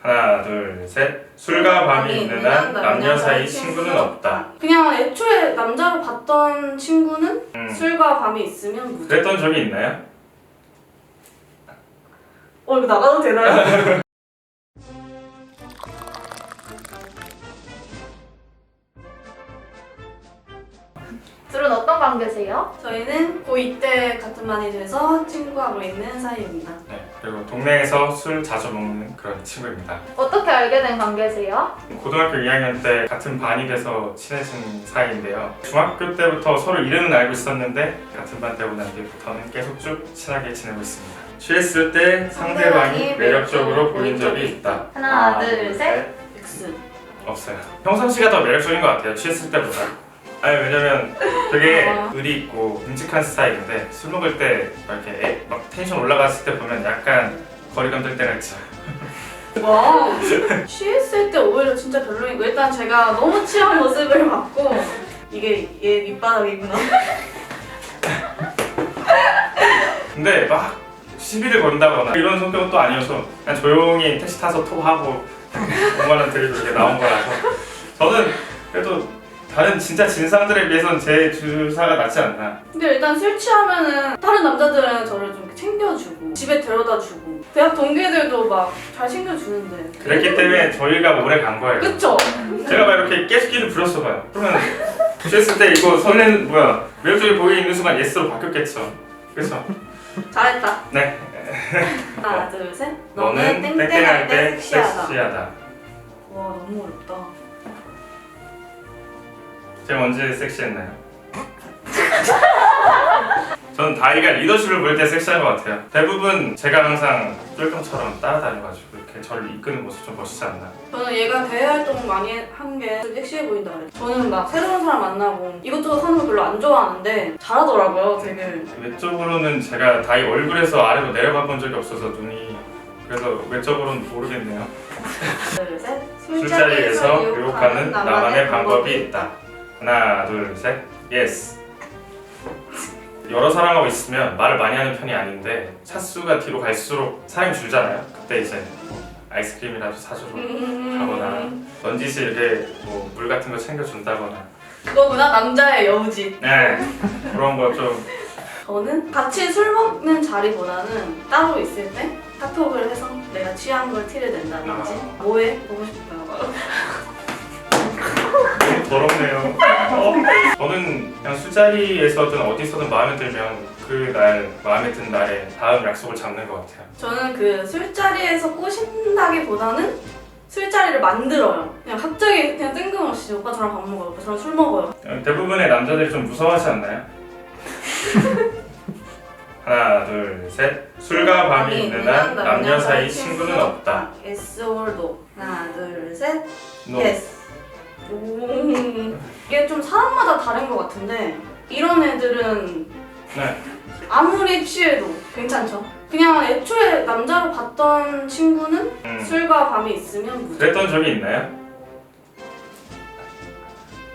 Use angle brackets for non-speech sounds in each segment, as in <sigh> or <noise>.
하나, 둘, 셋. 술과 밤이 있는 한 남녀 사이 친구는 없다. 그냥 애초에 남자로 봤던 친구는 음. 술과 밤이 있으면 무조. 그랬던 적이 있나요? 어 이거 나가도 되나요? <laughs> 저희는 고2 때 같은 반이 돼서 친구하고 있는 사이입니다. 네. 그리고 동네에서 술 자주 먹는 그런 친구입니다. 어떻게 알게 된 관계세요? 고등학교 2학년 때 같은 반이 돼서 친해진 사이인데요. 중학교 때부터 서로 이름은 알고 있었는데 같은 반 되고 난 뒤부터는 계속 쭉 친하게 지내고 있습니다. 취했을 때 상대방이 매력적으로 보인 적이 있다. 하나, 둘, 셋. X. 없어요. 평상시가 더 매력적인 것 같아요. 취했을 때보다. 아니 왜냐면 되게 아. 의리 있고 듬직한 스타일인데 술 먹을 때 이렇게 애- 막 텐션 올라갔을 때 보면 약간 거리감 들 때가 있죠. <laughs> 와 취했을 때 오히려 진짜 별로이고 일단 제가 너무 취한 모습을 봤고 이게 얘 밑바닥이구나. <laughs> 근데 막 시비를 건다거나 이런 성격은 또 아니어서 그냥 조용히 택시 타서 토하고 5만 원 드리고 이렇게 나온 거라서 저는 그래도 다른 진짜 진상들에 비해서는 제 주사가 낫지 않나. 근데 일단 술 취하면은 다른 남자들은 저를 좀 챙겨주고 집에 데려다주고 대학 동기들도 막 잘 챙겨주는데 그랬기 때문에 저희가 오래 간 거예요. 그쵸? 제가 막 이렇게 깨스기를 부렸어 봐요. 그러면 부셨을 때 이거 설레는 뭐야 매력적이 보이 있는 순간 예스로 바뀌었겠죠. 그래서 잘했다. 네 하나 둘 셋. 너는 땡땡할 때 섹시하다. 와 너무 어렵다. 제가 언제 섹시했나요? <laughs> 저는 다이가 리더십을 보일 때 섹시한 것 같아요. 대부분 제가 항상 쫄병처럼 따라다녀가지고 이렇게 저를 이끄는 모습 좀 멋있지 않나. 저는 얘가 대외 활동 많이 한 게 섹시해 보인다 그래. 저는 막 새로운 사람 만나고 이것저것 하는 거 별로 안 좋아하는데 잘하더라고요, 되게. 외적으로는 제가 다이 얼굴에서 아래로 내려가 본 적이 없어서 눈이 그래서 외적으로는 모르겠네요. 둘 셋. 술자리에서 유혹하는 나만의 방법이 있다. 하나, 둘, 셋. 예스. 여러 사람하고 있으면 말을 많이 하는 편이 아닌데 차수가 뒤로 갈수록 사람이 줄잖아요. 그때 이제 뭐 아이스크림이라도 사주러 가거나 음, 넌지시 이렇게 뭐 물 같은 거 챙겨준다거나 그거구나 남자의 여우짓. 네 그런 거좀 저는 같이 술 먹는 자리보다는 따로 있을 때 카톡을 해서 내가 취한 걸 티를 낸다든지 아. 뭐해? 보고 싶어요. 더럽네요. 어? 저는 그냥 술자리에서든 어디서든 마음에 들면 그 날 마음에 든 날에 다음 약속을 잡는 것 같아요. 저는 그 술자리에서 꼬신다기보다는 술자리를 만들어요. 그냥 갑자기 그냥 뜬금없이 오빠 저랑 밥 먹어요. 오빠 저랑 술 먹어요. 대부분의 남자들이 좀 무서워하지 않나요? <laughs> 하나, 둘, 셋. 술과 밤이 있는 한 남녀 사이 친구는 없다. S or no. 하나 둘 셋. No. Yes. 오. 이게 좀 사람마다 다른 것 같은데 이런 애들은 네. 아무리 취해도 괜찮죠. 그냥 애초에 남자로 봤던 친구는 음. 술과 밤이 있으면 무조건. 그랬던 적이 있나요?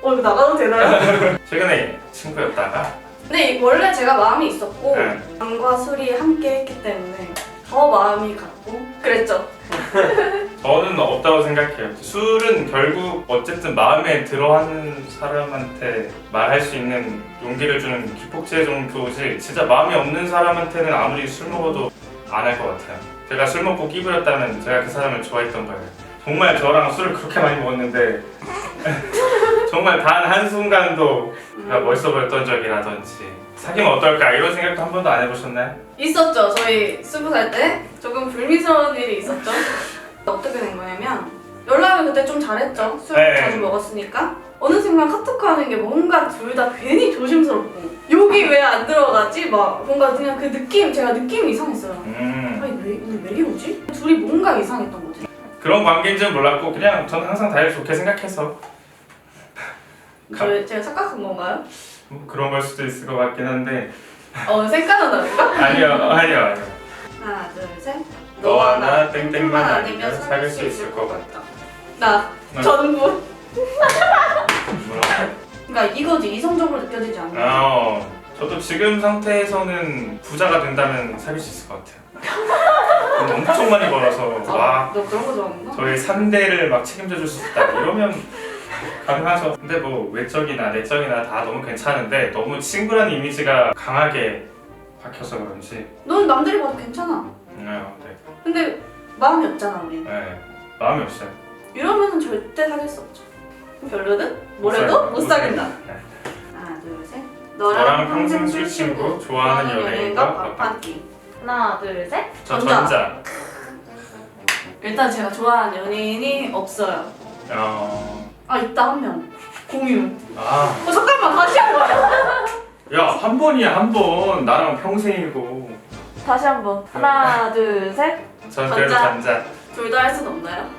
어 이거 나가도 되나요? <laughs> 최근에 친구였다가 근데 원래 제가 마음이 있었고 네. 밤과 술이 함께 했기 때문에 더 마음이 갔고 그랬죠. <laughs> 저는 없다고 생각해요. 술은 결국 어쨌든 마음에 들어하는 사람한테 말할 수 있는 용기를 주는 기폭제 정도지 진짜 마음이 없는 사람한테는 아무리 술 먹어도 안 할 것 같아요. 제가 술 먹고 끼부렸다면 제가 그 사람을 좋아했던 거예요. 정말 저랑 술을 그렇게 많이 먹었는데 <laughs> 정말 단 한순간도 제가 멋있어 보였던 적이라든지 사귀면 어떨까 이런 생각도 한 번도 안 해보셨나요? 있었죠. 저희 스무 살 때 조금 불미스러운 일이 있었죠. 어떻게 된 거냐면 연락을 그때 좀 잘했죠. 술 네. 자주 먹었으니까 어느 순간 카톡하는 게 뭔가 둘 다 괜히 조심스럽고 여기 왜 안 들어가지? 막 뭔가 그냥 그 느낌 제가 느낌이 이상했어요. 음. 아니 왜, 왜 이러지? 둘이 뭔가 이상했던 거지. 그런 관계인지는 몰랐고 그냥 저는 항상 다들 좋게 생각해서 저, 제가 착각한 건가요? 뭐 그런 걸 수도 있을 것 같긴 한데 어 생각은 나니까? 아니요 아니요 아니요 하나 둘 셋. 너와 나 땡땡만 아니면 사귈 수 있을 것 같다 나 네. 전부. 뭐라고? 그러니까 이거지 이성적으로 느껴지지 않는. 어, 저도 지금 상태에서는 부자가 된다면 사귈 수 있을 것 같아요 돈 엄청 많이 벌어서 와 너 그런 거 좋아하는구나? 저희 3대를 막 책임져 줄 수 있다 이러면 가능하죠 근데 뭐 외적이나 내적이나 다 너무 괜찮은데 너무 친구라는 이미지가 강하게 박혀서 그런지 넌 남들이 봐도 괜찮아. 네, 네, 근데 마음이 없잖아 우리. 네. 마음이 없어요 이러면은 절대 사귈 수 없죠. 별로든? 뭐래도 못 사귄다. 네. 하나 둘 셋. 너랑 평생 술 친구 좋아하는 연예인과 끼. 하나, 둘, 셋. 저 전자. 전자 일단 제가 좋아하는 연예인이 없어요. 어... 아 있다 한 명. 공유. 아, 어 잠깐만 다시 한 번. 야, 한 번이야, 한 번. 나랑 평생이고. 다시 한 번. 하나, 둘, 셋. 전 그래도 전자. 전자. 둘 다 할 순 없나요?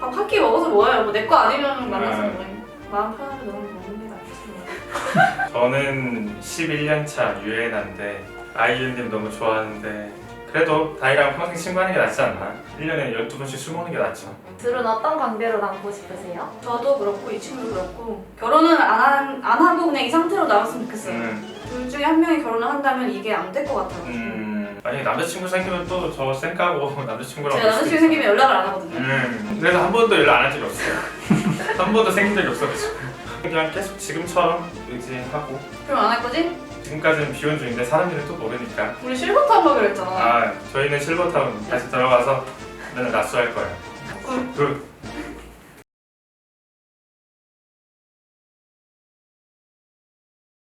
밥 한 끼 먹어서 뭐해요? 뭐 내 거 아니면 만나서 네. 뭐해? 마음 편하게 너무 먹는 게 낫지. <laughs> 저는 11년 차 유엔한데 아이유님 너무 좋아하는데 그래도 다이랑 평생 친구하는 게 낫지 않나? 1년에 12번씩 술 먹는 게 낫죠. 둘은 어떤 관계로 남고 싶으세요? 저도 그렇고 이 친구도 그렇고 결혼은 안, 한, 안 하고 그냥 이 상태로 나왔으면 좋겠어요. 음, 둘 중에 한 명이 결혼을 한다면 이게 안 될 것 같아요. 음. 아니 남자친구 생기면 또 저 쌩까고 <laughs> 남자친구랑 제가 남자친구 생기면 연락을 안 하거든요. 음, 그래서 한 번도 연락 안 한 적이 없어요. <laughs> 한 번도 생긴 적이 없어가지고. 그냥 계속 지금처럼 의지하고 그럼 안 할 거지? 지금까지는 비혼 중인데 사람 일은 또 모르니까 우리 실버타운 가기로 했잖아. 아 저희는 실버타운 다시 들어가서 저는 낯수할 거예요 음. 굿